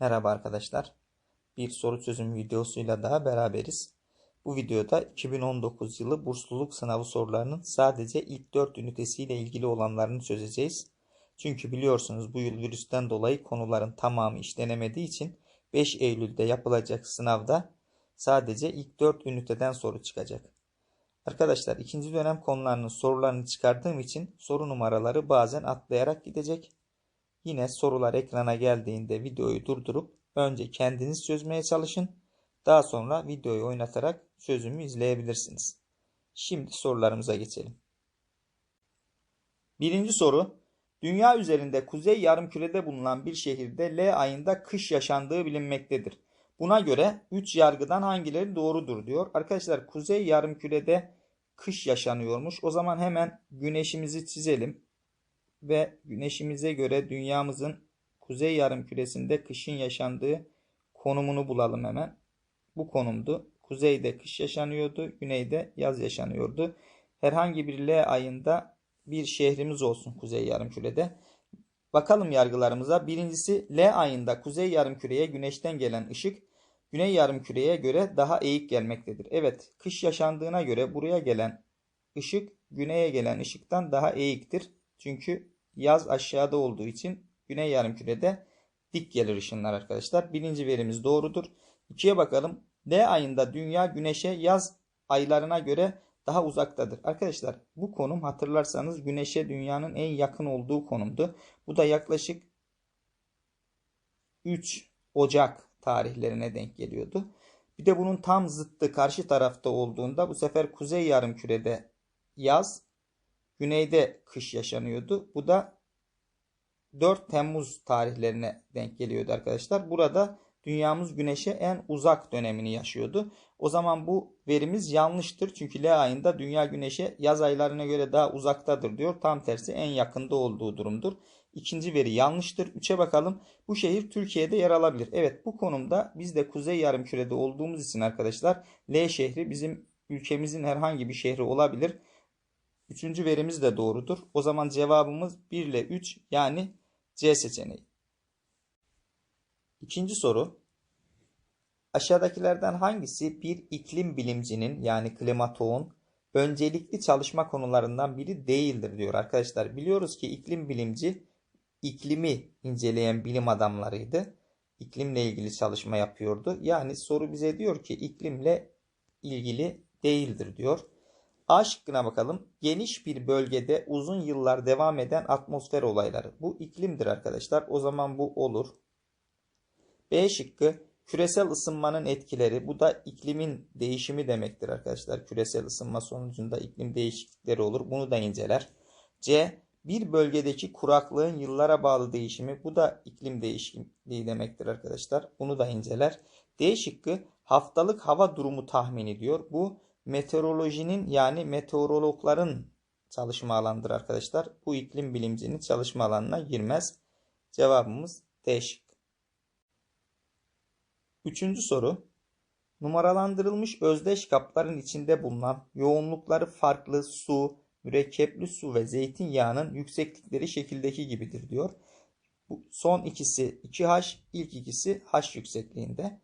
Merhaba arkadaşlar. Bir soru çözüm videosuyla daha beraberiz. Bu videoda 2019 yılı bursluluk sınavı sorularının sadece ilk 4 ünitesiyle ilgili olanlarını çözeceğiz. Çünkü biliyorsunuz bu yıl virüsten dolayı konuların tamamı işlenemediği için 5 Eylül'de yapılacak sınavda sadece ilk 4 üniteden soru çıkacak. Arkadaşlar ikinci dönem konularının sorularını çıkardığım için soru numaraları bazen atlayarak gidecek. Yine sorular ekrana geldiğinde videoyu durdurup önce kendiniz çözmeye çalışın. Daha sonra videoyu oynatarak çözümü izleyebilirsiniz. Şimdi sorularımıza geçelim. Birinci soru. Dünya üzerinde kuzey yarımkürede bulunan bir şehirde L ayında kış yaşandığı bilinmektedir. Buna göre 3 yargıdan hangileri doğrudur diyor. Arkadaşlar kuzey yarımkürede kış yaşanıyormuş. O zaman hemen güneşimizi çizelim ve güneşimize göre dünyamızın kuzey yarımküresinde kışın yaşandığı konumunu bulalım hemen. Bu konumdu. Kuzeyde kış yaşanıyordu, güneyde yaz yaşanıyordu. Herhangi bir L ayında bir şehrimiz olsun kuzey yarımkürede. Bakalım yargılarımıza. Birincisi L ayında kuzey yarımküreye güneşten gelen ışık güney yarımküreye göre daha eğik gelmektedir. Evet, kış yaşandığına göre buraya gelen ışık güneye gelen ışıktan daha eğiktir. Çünkü yaz aşağıda olduğu için güney yarımkürede dik gelir ışınlar arkadaşlar. Birinci verimiz doğrudur. İkiye bakalım. D ayında dünya güneşe yaz aylarına göre daha uzaktadır. Arkadaşlar bu konum hatırlarsanız güneşe dünyanın en yakın olduğu konumdu. Bu da yaklaşık 3 Ocak tarihlerine denk geliyordu. Bir de bunun tam zıttı karşı tarafta olduğunda bu sefer kuzey yarımkürede yaz, güneyde kış yaşanıyordu. Bu da 4 Temmuz tarihlerine denk geliyordu arkadaşlar. Burada dünyamız güneşe en uzak dönemini yaşıyordu. O zaman bu verimiz yanlıştır. Çünkü L ayında dünya güneşe yaz aylarına göre daha uzaktadır diyor. Tam tersi en yakında olduğu durumdur. İkinci veri yanlıştır. 3'e bakalım. Bu şehir Türkiye'de yer alabilir. Evet bu konumda biz de kuzey yarımkürede olduğumuz için arkadaşlar L şehri bizim ülkemizin herhangi bir şehri olabilir. Üçüncü verimiz de doğrudur. O zaman cevabımız 1 ile 3 yani C seçeneği. İkinci soru. Aşağıdakilerden hangisi bir iklim bilimcinin yani klimatoğun öncelikli çalışma konularından biri değildir diyor arkadaşlar. Biliyoruz ki iklim bilimci iklimi inceleyen bilim adamlarıydı. İklimle ilgili çalışma yapıyordu. Yani soru bize diyor ki iklimle ilgili değildir diyor. A şıkkına bakalım. Geniş bir bölgede uzun yıllar devam eden atmosfer olayları. Bu iklimdir arkadaşlar. O zaman bu olur. B şıkkı küresel ısınmanın etkileri. Bu da iklimin değişimi demektir arkadaşlar. Küresel ısınma sonucunda iklim değişiklikleri olur. Bunu da inceler. C bir bölgedeki kuraklığın yıllara bağlı değişimi. Bu da iklim değişikliği demektir arkadaşlar. Bunu da inceler. D şıkkı haftalık hava durumu tahmini diyor. Bu meteorolojinin yani meteorologların çalışma alanıdır arkadaşlar. Bu iklim bilimcinin çalışma alanına girmez. Cevabımız D şık. Üçüncü soru. Numaralandırılmış özdeş kapların içinde bulunan yoğunlukları farklı su, mürekkepli su ve zeytinyağının yükseklikleri şekildeki gibidir diyor. Son ikisi 2H, ilk ikisi H yüksekliğinde.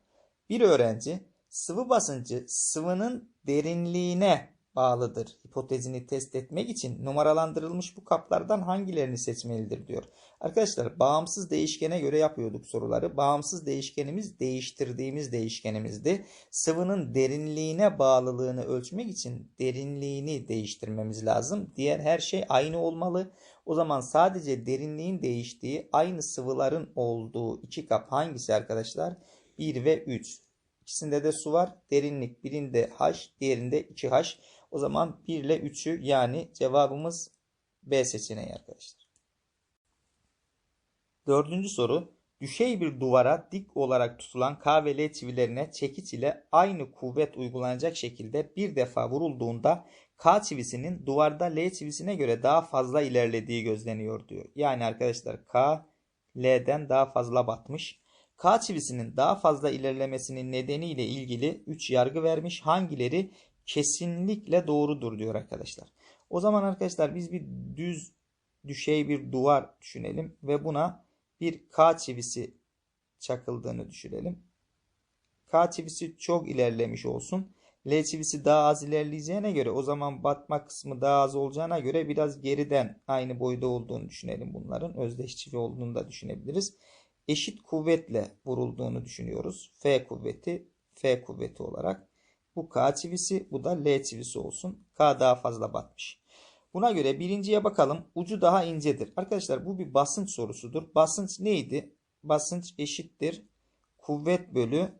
Bir öğrenci sıvı basıncı sıvının derinliğine bağlıdır hipotezini test etmek için numaralandırılmış bu kaplardan hangilerini seçmelidir diyor. Arkadaşlar bağımsız değişkene göre yapıyorduk soruları. Bağımsız değişkenimiz değiştirdiğimiz değişkenimizdi. Sıvının derinliğine bağlılığını ölçmek için derinliğini değiştirmemiz lazım. Diğer her şey aynı olmalı. O zaman sadece derinliğin değiştiği aynı sıvıların olduğu iki kap hangisi arkadaşlar? 1 ve 3. İkisinde de su var. Derinlik birinde H, diğerinde 2H. O zaman 1 ile 3'ü yani cevabımız B seçeneği arkadaşlar. Dördüncü soru. Düşey bir duvara dik olarak tutulan K ve L çivilerine çekiç ile aynı kuvvet uygulanacak şekilde bir defa vurulduğunda K çivisinin duvarda L çivisine göre daha fazla ilerlediği gözleniyor diyor. Yani arkadaşlar K L'den daha fazla batmış. K çivisinin daha fazla ilerlemesinin nedeniyle ilgili 3 yargı vermiş. Hangileri kesinlikle doğrudur diyor arkadaşlar. O zaman arkadaşlar biz bir düz düşey bir duvar düşünelim ve buna bir K çivisi çakıldığını düşünelim. K çivisi çok ilerlemiş olsun. L çivisi daha az ilerleyeceğine göre o zaman batma kısmı daha az olacağına göre biraz geriden aynı boyda olduğunu düşünelim bunların. Özdeş çivi olduğunu da düşünebiliriz. Eşit kuvvetle vurulduğunu düşünüyoruz. F kuvveti F kuvveti olarak. Bu K çivisi bu da L çivisi olsun. K daha fazla batmış. Buna göre birinciye bakalım. Ucu daha incedir. Arkadaşlar bu bir basınç sorusudur. Basınç neydi? Basınç eşittir. Kuvvet bölü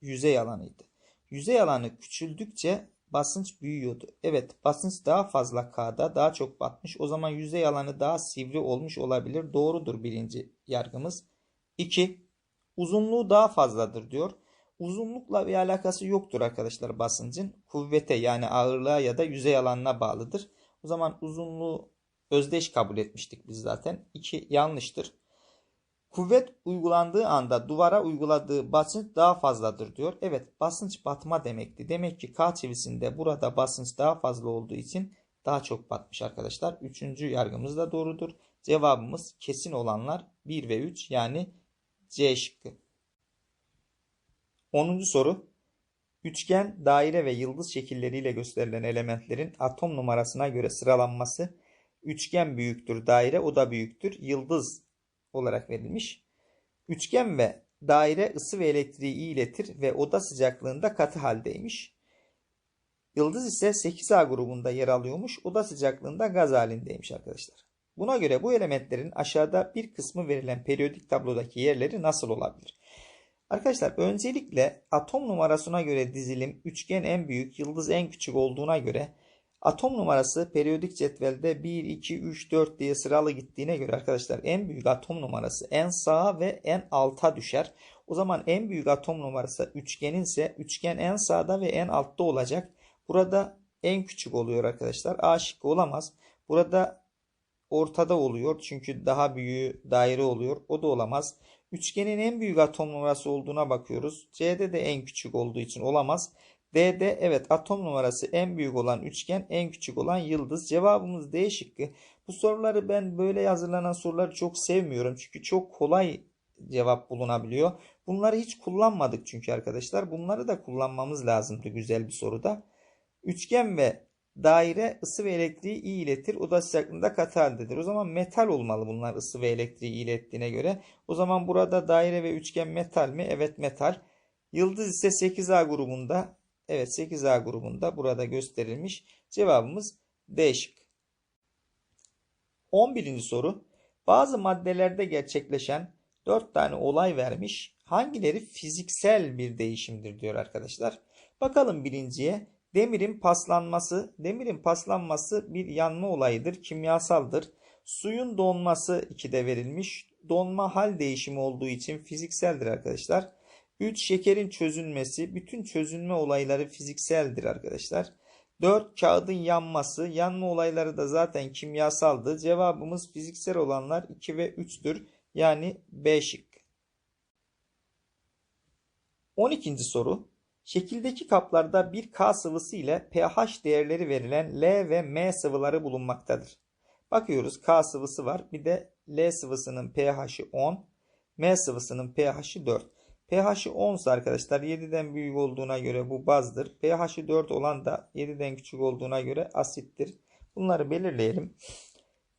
yüzey alanıydı. Yüzey alanı küçüldükçe basınç büyüyordu. Evet basınç daha fazla K'da daha çok batmış. O zaman yüzey alanı daha sivri olmuş olabilir. Doğrudur birinci yargımız. 2. Uzunluğu daha fazladır diyor. Uzunlukla bir alakası yoktur arkadaşlar basıncın. Kuvvete yani ağırlığa ya da yüzey alanına bağlıdır. O zaman uzunluğu özdeş kabul etmiştik biz zaten. 2 yanlıştır. Kuvvet uygulandığı anda duvara uyguladığı basınç daha fazladır diyor. Evet basınç batma demekti. Demek ki K çivisinde burada basınç daha fazla olduğu için daha çok batmış arkadaşlar. Üçüncü yargımız da doğrudur. Cevabımız kesin olanlar 1 ve 3 yani C şıkkı. 10. soru. Üçgen, daire ve yıldız şekilleriyle gösterilen elementlerin atom numarasına göre sıralanması üçgen büyüktür daire o da büyüktür yıldız olarak verilmiş. Üçgen ve daire ısı ve elektriği iletir ve oda sıcaklığında katı haldeymiş. Yıldız ise 8A grubunda yer alıyormuş. Oda sıcaklığında gaz halindeymiş arkadaşlar. Buna göre bu elementlerin aşağıda bir kısmı verilen periyodik tablodaki yerleri nasıl olabilir? Arkadaşlar öncelikle atom numarasına göre dizilim üçgen en büyük, yıldız en küçük olduğuna göre atom numarası periyodik cetvelde 1, 2, 3, 4 diye sıralı gittiğine göre arkadaşlar en büyük atom numarası en sağa ve en alta düşer. O zaman en büyük atom numarası üçgenin ise üçgen en sağda ve en altta olacak. Burada en küçük oluyor arkadaşlar. A şıkkı olamaz. Burada ortada oluyor. Çünkü daha büyüğü daire oluyor. O da olamaz. Üçgenin en büyük atom numarası olduğuna bakıyoruz. C'de de en küçük olduğu için olamaz. D'de evet atom numarası en büyük olan üçgen en küçük olan yıldız. Cevabımız D şıkkı. Bu soruları ben böyle hazırlanan soruları çok sevmiyorum. Çünkü çok kolay cevap bulunabiliyor. Bunları hiç kullanmadık çünkü arkadaşlar. Bunları da kullanmamız lazımdı güzel bir soruda. Üçgen ve daire ısı ve elektriği iyi iletir. Oda sıcaklığında katı haldedir. O zaman metal olmalı bunlar ısı ve elektriği ilettiğine göre. O zaman burada daire ve üçgen metal mi? Evet metal. Yıldız ise 8A grubunda. Evet 8A grubunda burada gösterilmiş. Cevabımız D şık. 11. soru. Bazı maddelerde gerçekleşen 4 tane olay vermiş. Hangileri fiziksel bir değişimdir diyor arkadaşlar. Bakalım birinciye. Demirin paslanması, demirin paslanması bir yanma olayıdır, kimyasaldır. Suyun donması 2'de verilmiş. Donma hal değişimi olduğu için fizikseldir arkadaşlar. 3. Şekerin çözünmesi, bütün çözünme olayları fizikseldir arkadaşlar. 4. Kağıdın yanması, yanma olayları da zaten kimyasaldı. Cevabımız fiziksel olanlar 2 ve 3'tür. Yani B şık. 12. soru. Şekildeki kaplarda bir K sıvısı ile pH değerleri verilen L ve M sıvıları bulunmaktadır. Bakıyoruz K sıvısı var. Bir de L sıvısının pH'i 10, M sıvısının pH'i 4. pH'i 10 ise arkadaşlar 7'den büyük olduğuna göre bu bazdır. pH'i 4 olan da 7'den küçük olduğuna göre asittir. Bunları belirleyelim.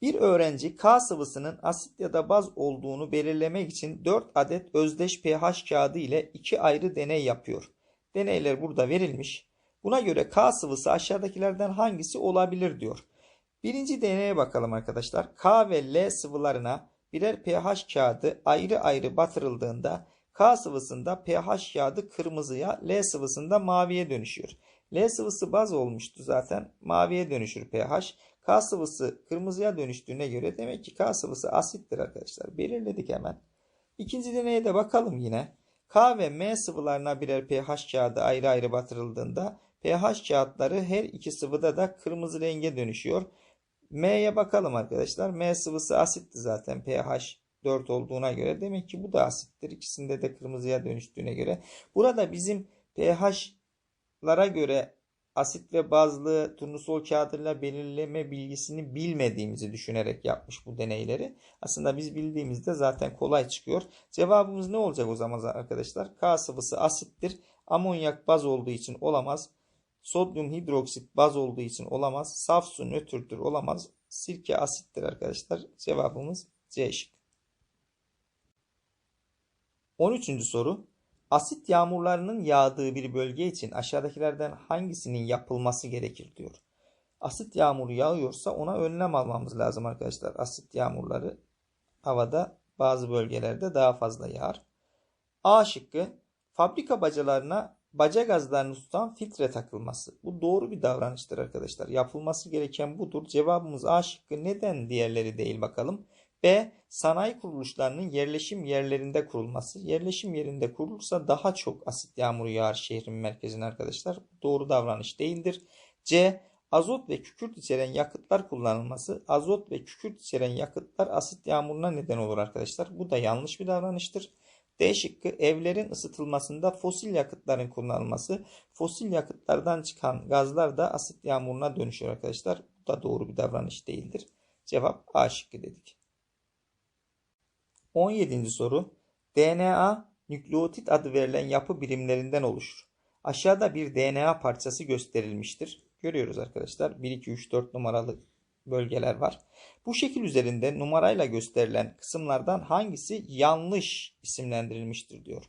Bir öğrenci K sıvısının asit ya da baz olduğunu belirlemek için 4 adet özdeş pH kağıdı ile 2 ayrı deney yapıyor. Deneyler burada verilmiş. Buna göre K sıvısı aşağıdakilerden hangisi olabilir diyor. Birinci deneye bakalım arkadaşlar. K ve L sıvılarına birer pH kağıdı ayrı ayrı batırıldığında K sıvısında pH kağıdı kırmızıya, L sıvısında maviye dönüşüyor. L sıvısı baz olmuştu zaten. Maviye dönüşür pH. K sıvısı kırmızıya dönüştüğüne göre demek ki K sıvısı asittir arkadaşlar. Belirledik hemen. İkinci deneye de bakalım yine. K ve M sıvılarına birer pH kağıdı ayrı ayrı batırıldığında pH kağıtları her iki sıvıda da kırmızı renge dönüşüyor. M'ye bakalım arkadaşlar. M sıvısı asitti zaten pH 4 olduğuna göre. Demek ki bu da asittir. İkisinde de kırmızıya dönüştüğüne göre. Burada bizim pH'lara göre asit ve bazlı turnusol kağıdıyla belirleme bilgisini bilmediğimizi düşünerek yapmış bu deneyleri. Aslında biz bildiğimizde zaten kolay çıkıyor. Cevabımız ne olacak o zaman arkadaşlar? K sıvısı asittir. Amonyak baz olduğu için olamaz. Sodyum hidroksit baz olduğu için olamaz. Saf su nötrdür olamaz. Sirke asittir arkadaşlar. Cevabımız C şık. 13. soru. Asit yağmurlarının yağdığı bir bölge için aşağıdakilerden hangisinin yapılması gerekir diyor. Asit yağmuru yağıyorsa ona önlem almamız lazım arkadaşlar. Asit yağmurları havada bazı bölgelerde daha fazla yağar. A şıkkı fabrika bacalarına baca gazlarını tutan filtre takılması. Bu doğru bir davranıştır arkadaşlar. Yapılması gereken budur. Cevabımız A şıkkı. Neden diğerleri değil bakalım. B. Sanayi kuruluşlarının yerleşim yerlerinde kurulması. Yerleşim yerinde kurulursa daha çok asit yağmuru yağar şehrin merkezine arkadaşlar. Doğru davranış değildir. C. Azot ve kükürt içeren yakıtlar kullanılması. Azot ve kükürt içeren yakıtlar asit yağmuruna neden olur arkadaşlar. Bu da yanlış bir davranıştır. D şıkkı evlerin ısıtılmasında fosil yakıtların kullanılması. Fosil yakıtlardan çıkan gazlar da asit yağmuruna dönüşüyor arkadaşlar. Bu da doğru bir davranış değildir. Cevap A şıkkı dedik. 17. soru. DNA nükleotit adı verilen yapı birimlerinden oluşur. Aşağıda bir DNA parçası gösterilmiştir. Görüyoruz arkadaşlar. 1, 2, 3, 4 numaralı bölgeler var. Bu şekil üzerinde numarayla gösterilen kısımlardan hangisi yanlış isimlendirilmiştir diyor.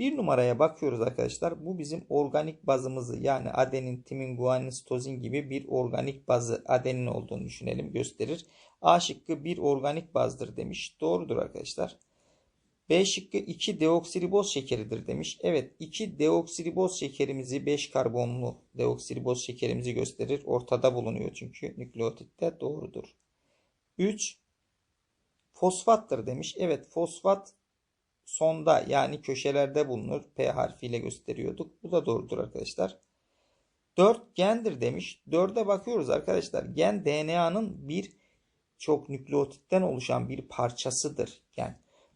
Bir numaraya bakıyoruz arkadaşlar. Bu bizim organik bazımızı yani adenin, timin, guanin, sitozin gibi bir organik bazı adenin olduğunu düşünelim gösterir. A şıkkı bir organik bazdır demiş. Doğrudur arkadaşlar. B şıkkı 2 deoksiriboz şekeridir demiş. Evet 2 deoksiriboz şekerimizi 5 karbonlu deoksiriboz şekerimizi gösterir. Ortada bulunuyor çünkü nükleotitte doğrudur. 3 fosfattır demiş. Evet fosfat sonda yani köşelerde bulunur. P harfiyle gösteriyorduk. Bu da doğrudur arkadaşlar. 4 gendir demiş. 4'e bakıyoruz arkadaşlar. Gen DNA'nın bir çok nükleotitten oluşan bir parçasıdır. Yani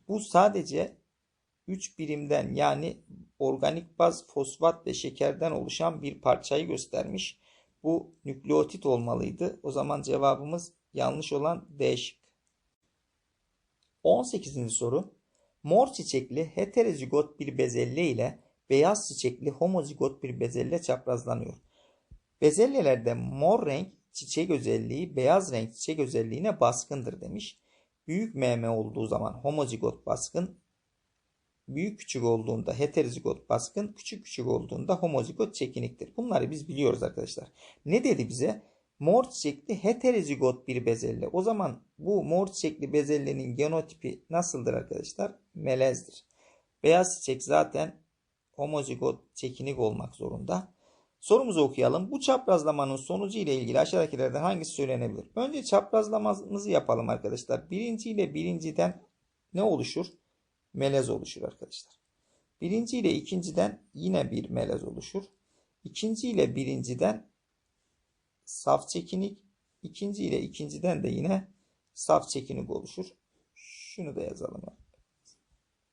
bu sadece 3 birimden yani organik baz, fosfat ve şekerden oluşan bir parçayı göstermiş. Bu nükleotit olmalıydı. O zaman cevabımız yanlış olan D şık. 18. soru. Mor çiçekli heterozigot bir bezelle ile beyaz çiçekli homozigot bir bezelle çaprazlanıyor. Bezellelerde mor renk çiçek özelliği beyaz renk çiçek özelliğine baskındır demiş. Büyük MM olduğu zaman homozigot baskın, büyük küçük olduğunda heterozigot baskın, küçük küçük olduğunda homozigot çekiniktir. Bunları biz biliyoruz arkadaşlar. Ne dedi bize? Mor çiçekli heterozigot bir bezelle. O zaman bu mor çiçekli bezellenin genotipi nasıldır arkadaşlar? Melezdir. Beyaz çiçek zaten homozigot çekinik olmak zorunda. Sorumuzu okuyalım. Bu çaprazlamanın sonucu ile ilgili aşağıdakilerden hangisi söylenebilir? Önce çaprazlamamızı yapalım arkadaşlar. Birinci ile birinciden ne oluşur? Melez oluşur arkadaşlar. Birinci ile ikinciden yine bir melez oluşur. İkinci ile birinciden saf çekinik. İkinci ile ikinciden de yine saf çekinik oluşur. Şunu da yazalım.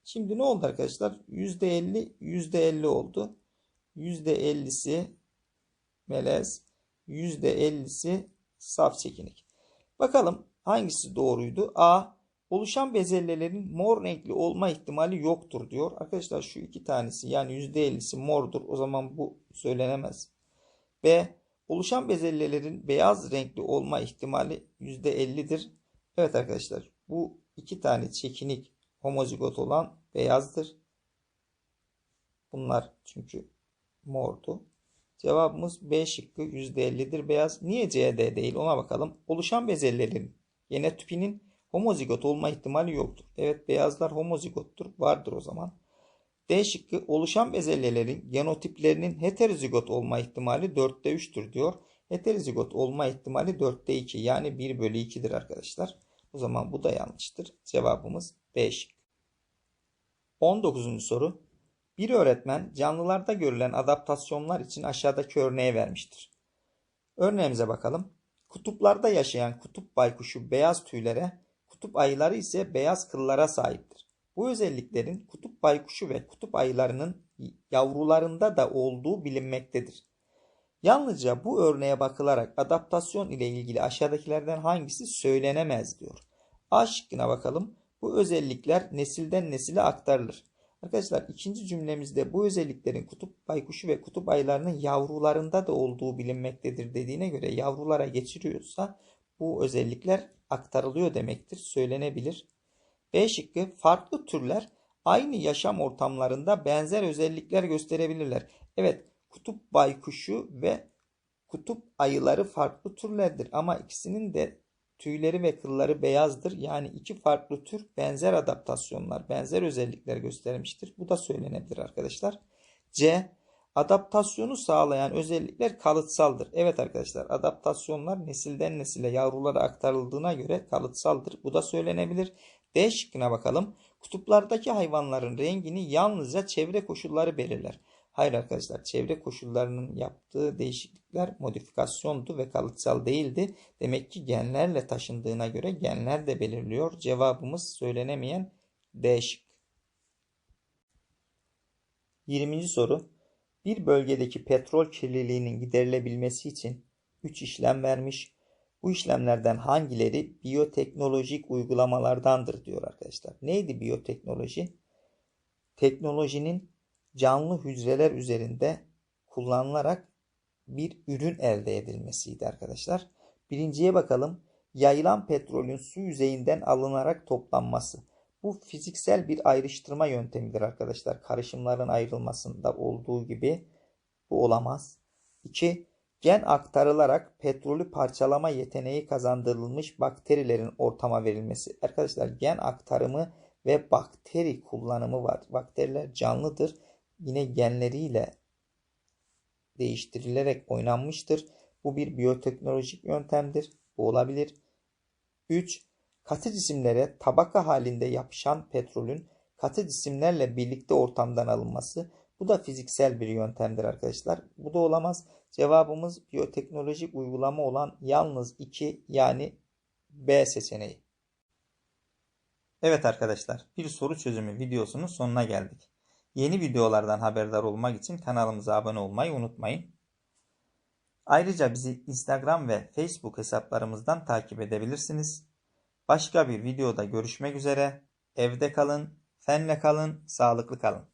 Şimdi ne oldu arkadaşlar? %50 %50 oldu. %50'si melez, %50'si saf çekinik. Bakalım hangisi doğruydu? A. Oluşan bezellelerin mor renkli olma ihtimali yoktur diyor. Arkadaşlar şu iki tanesi yani %50'si mordur. O zaman bu söylenemez. B. Oluşan bezellelerin beyaz renkli olma ihtimali %50'dir. Evet arkadaşlar bu iki tane çekinik homozigot olan beyazdır. Bunlar çünkü mordu. Cevabımız B şıkkı %50'dir beyaz. Niye CD değil ona bakalım. Oluşan bezellelerin genotipinin homozigot olma ihtimali yoktur. Evet beyazlar homozigottur. Vardır o zaman. D şıkkı oluşan bezellelerin genotiplerinin heterozigot olma ihtimali 4'te 3'tür diyor. Heterozigot olma ihtimali 4'te 2 yani 1 bölü 2'dir arkadaşlar. O zaman bu da yanlıştır. Cevabımız B şıkkı. 19. soru. Bir öğretmen canlılarda görülen adaptasyonlar için aşağıdaki örneği vermiştir. Örneğimize bakalım. Kutuplarda yaşayan kutup baykuşu beyaz tüylere, kutup ayıları ise beyaz kıllara sahiptir. Bu özelliklerin kutup baykuşu ve kutup ayılarının yavrularında da olduğu bilinmektedir. Yalnızca bu örneğe bakılarak adaptasyon ile ilgili aşağıdakilerden hangisi söylenemez diyor. A şıkkına bakalım. Bu özellikler nesilden nesile aktarılır. Arkadaşlar ikinci cümlemizde bu özelliklerin kutup baykuşu ve kutup ayılarının yavrularında da olduğu bilinmektedir dediğine göre yavrulara geçiriyorsa bu özellikler aktarılıyor demektir. Söylenebilir. B şıkkı farklı türler aynı yaşam ortamlarında benzer özellikler gösterebilirler. Evet kutup baykuşu ve kutup ayıları farklı türlerdir ama ikisinin de tüyleri ve kılları beyazdır. Yani iki farklı tür benzer adaptasyonlar, benzer özellikler göstermiştir. Bu da söylenebilir arkadaşlar. C. Adaptasyonu sağlayan özellikler kalıtsaldır. Evet arkadaşlar adaptasyonlar nesilden nesile yavrulara aktarıldığına göre kalıtsaldır. Bu da söylenebilir. D şıkkına bakalım. Kutuplardaki hayvanların rengini yalnızca çevre koşulları belirler. Hayır arkadaşlar çevre koşullarının yaptığı değişiklikler modifikasyondu ve kalıtsal değildi. Demek ki genlerle taşındığına göre genler de belirliyor. Cevabımız söylenemeyen D şık. 20. soru. Bir bölgedeki petrol kirliliğinin giderilebilmesi için 3 işlem vermiş. Bu işlemlerden hangileri biyoteknolojik uygulamalardandır diyor arkadaşlar. Neydi biyoteknoloji? Teknolojinin canlı hücreler üzerinde kullanılarak bir ürün elde edilmesiydi arkadaşlar. Birinciye bakalım. Yayılan petrolün su yüzeyinden alınarak toplanması. Bu fiziksel bir ayrıştırma yöntemidir arkadaşlar. Karışımların ayrılmasında olduğu gibi bu olamaz. 2. Gen aktarılarak petrolü parçalama yeteneği kazandırılmış bakterilerin ortama verilmesi. Arkadaşlar gen aktarımı ve bakteri kullanımı var. Bakteriler canlıdır. Yine genleriyle değiştirilerek oynanmıştır. Bu bir biyoteknolojik yöntemdir. Bu olabilir. 3. Katı cisimlere tabaka halinde yapışan petrolün katı cisimlerle birlikte ortamdan alınması. Bu da fiziksel bir yöntemdir arkadaşlar. Bu da olamaz. Cevabımız biyoteknolojik uygulama olan yalnız 2 yani B seçeneği. Evet arkadaşlar bir soru çözümü videosunun sonuna geldik. Yeni videolardan haberdar olmak için kanalımıza abone olmayı unutmayın. Ayrıca bizi Instagram ve Facebook hesaplarımızdan takip edebilirsiniz. Başka bir videoda görüşmek üzere. Evde kalın, fenle kalın, sağlıklı kalın.